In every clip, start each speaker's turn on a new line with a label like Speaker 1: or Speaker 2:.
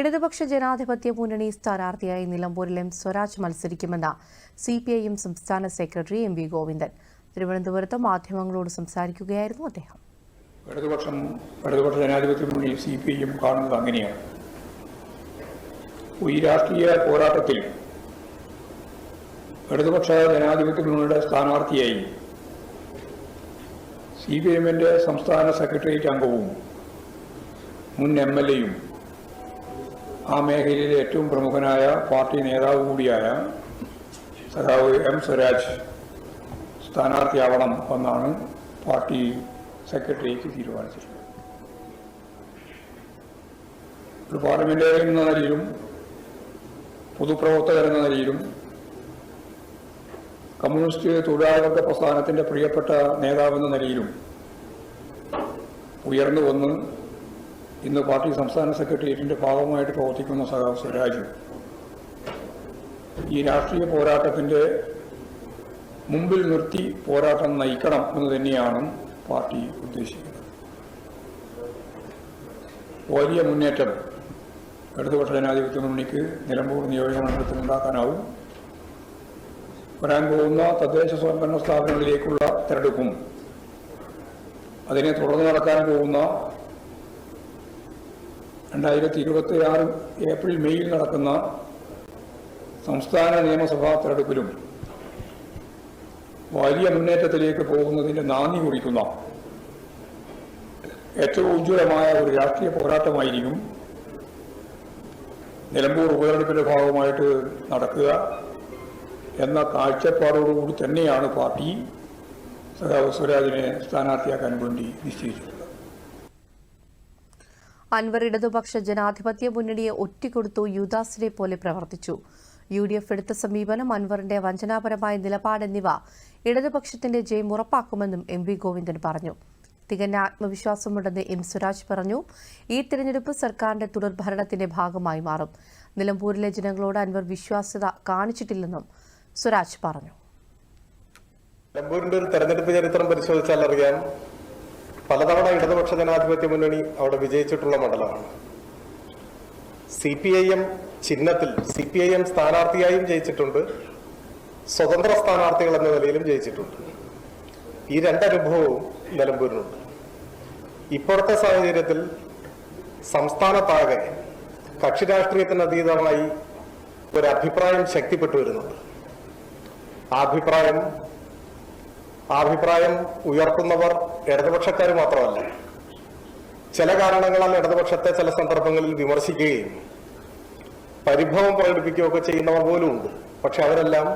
Speaker 1: ഇടതുപക്ഷ ജനാധിപത്യ മുന്നണി സ്ഥാനാർത്ഥിയായി നിലമ്പൂരിൽ എം സ്വരാജ് മത്സരിക്കുമെന്ന് സി പി ഐ എം സംസ്ഥാന സെക്രട്ടറി എം വി ഗോവിന്ദൻ തിരുവനന്തപുരത്ത് മാധ്യമങ്ങളോട് സംസാരിക്കുകയായിരുന്നു അദ്ദേഹം
Speaker 2: ഇടതുപക്ഷം ഇടതുപക്ഷ ജനാധിപത്യ മുന്നണി സി പി ഐ എം കാണുന്നത് അങ്ങനെയാണ് ഈ രാഷ്ട്രീയ പോരാട്ടത്തിൽ ഇടതുപക്ഷ ജനാധിപത്യ മുന്നണിയുടെ സ്ഥാനാർത്ഥിയായി സി പി എമ്മിന്റെ സംസ്ഥാന സെക്രട്ടേറിയറ്റ് അംഗവും മുൻ എം എൽ എയും ആ മേഖലയിലെ ഏറ്റവും പ്രമുഖനായ പാർട്ടി നേതാവ് കൂടിയായ സഖാവ് എം സ്വരാജ് സ്ഥാനാർത്ഥിയാവണം എന്നാണ് പാർട്ടി സെക്രട്ടറിക്ക് തീരുമാനിച്ചിട്ടുള്ളത് ഒരു പാർലമെന്റേറിയൻ എന്ന നിലയിലും പൊതുപ്രവർത്തകർ എന്ന നിലയിലും കമ്മ്യൂണിസ്റ്റ് തൊഴിലാളികളുടെ പ്രസ്ഥാനത്തിന്റെ പ്രിയപ്പെട്ട നേതാവെന്ന നിലയിലും ഉയർന്നു വന്ന് ഇന്ന് പാർട്ടി സംസ്ഥാന സെക്രട്ടേറിയറ്റിന്റെ ഭാഗമായിട്ട് പ്രവർത്തിക്കുന്ന സഖാവ് സ്വരാജ് ഈ രാഷ്ട്രീയ പോരാട്ടത്തിന്റെ മുമ്പിൽ നിർത്തി പോരാട്ടം നയിക്കണം എന്ന് തന്നെയാണ് പാർട്ടി ഉദ്ദേശിക്കുന്നത് വലിയ മുന്നേറ്റം ഇടതുപക്ഷ ജനാധിപത്യ മുന്നണിക്ക് നിലമ്പൂർ നിയോജക മണ്ഡലത്തിൽ ഉണ്ടാക്കാനാവും വരാൻ പോകുന്ന തദ്ദേശ സ്വയംഭരണ സ്ഥാപനങ്ങളിലേക്കുള്ള തിരഞ്ഞെടുപ്പും അതിനെ തുടർന്ന് നടക്കാൻ പോകുന്ന രണ്ടായിരത്തി ഇരുപത്തി ആറ് ഏപ്രിൽ മെയ്യിൽ നടക്കുന്ന സംസ്ഥാന നിയമസഭാ തെരഞ്ഞെടുപ്പിലും വലിയ മുന്നേറ്റത്തിലേക്ക് പോകുന്നതിൻ്റെ നാന്ദി കുറിക്കുന്ന ഏറ്റവും ഉജ്ജ്വലമായ ഒരു രാഷ്ട്രീയ പോരാട്ടമായിരിക്കും നിലമ്പൂർ ഉപതെരഞ്ഞെടുപ്പിന്റെ ഭാഗമായിട്ട് നടക്കുക എന്ന കാഴ്ചപ്പാടോടുകൂടി തന്നെയാണ് പാർട്ടി സഖാവ് സ്വരാജിനെ സ്ഥാനാർത്ഥിയാക്കാൻ വേണ്ടി നിശ്ചയിച്ചത്
Speaker 1: അൻവർ ഇടതുപക്ഷ ജനാധിപത്യ മുന്നണിയെ ഒറ്റിക്കൊടുത്തു യുദാസിനെ പോലെ പ്രവർത്തിച്ചു യു ഡി എഫ് എടുത്ത സമീപനം അൻവറിന്റെ വഞ്ചനാപരമായ നിലപാട് എന്നിവ ഇടതുപക്ഷത്തിന്റെ ജയം ഉറപ്പാക്കുമെന്നും എം വി ഗോവിന്ദൻ പറഞ്ഞു തികഞ്ഞ ആത്മവിശ്വാസമുണ്ടെന്ന് എം സുരാജ് പറഞ്ഞു ഈ തിരഞ്ഞെടുപ്പ് സർക്കാരിന്റെ തുടർഭരണത്തിന്റെ ഭാഗമായി മാറും നിലമ്പൂരിലെ ജനങ്ങളോട് അൻവർ വിശ്വാസ്യത കാണിച്ചിട്ടില്ലെന്നും സുരാജ് പറഞ്ഞു
Speaker 2: നിലമ്പൂരിന്റെ ഒരു തെരഞ്ഞെടുപ്പ് ചരിത്രം പരിശോധിച്ചാൽ അറിയാം പലതവണ ഇടതുപക്ഷ ജനാധിപത്യ മുന്നണി അവിടെ വിജയിച്ചിട്ടുള്ള മണ്ഡലമാണ് സി പി ഐ എം ചിഹ്നത്തിൽ സി പി ഐ എം സ്ഥാനാർത്ഥിയായും ജയിച്ചിട്ടുണ്ട് സ്വതന്ത്ര സ്ഥാനാർത്ഥികൾ എന്ന നിലയിലും ജയിച്ചിട്ടുണ്ട് ഈ രണ്ടനുഭവവും നിലമ്പൂരിനുണ്ട് ഇപ്പോഴത്തെ സാഹചര്യത്തിൽ സംസ്ഥാനത്താകെ കക്ഷി രാഷ്ട്രീയത്തിന് അതീതമായി ഒരു അഭിപ്രായം ശക്തിപ്പെട്ടു വരുന്നുണ്ട് ആ അഭിപ്രായം അഭിപ്രായം ഉയർത്തുന്നവർ ഇടതുപക്ഷക്കാർ മാത്രമല്ല ചില കാരണങ്ങളാൽ ഇടതുപക്ഷത്തെ ചില സന്ദർഭങ്ങളിൽ വിമർശിക്കുകയും പരിഭവം പ്രകടിപ്പിക്കുകയൊക്കെ ചെയ്യുന്നവർ പോലും ഉണ്ട് പക്ഷെ അവരെല്ലാം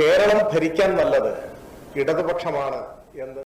Speaker 2: കേരളം ഭരിക്കാൻ നല്ലത് ഇടതുപക്ഷമാണ് എന്ന്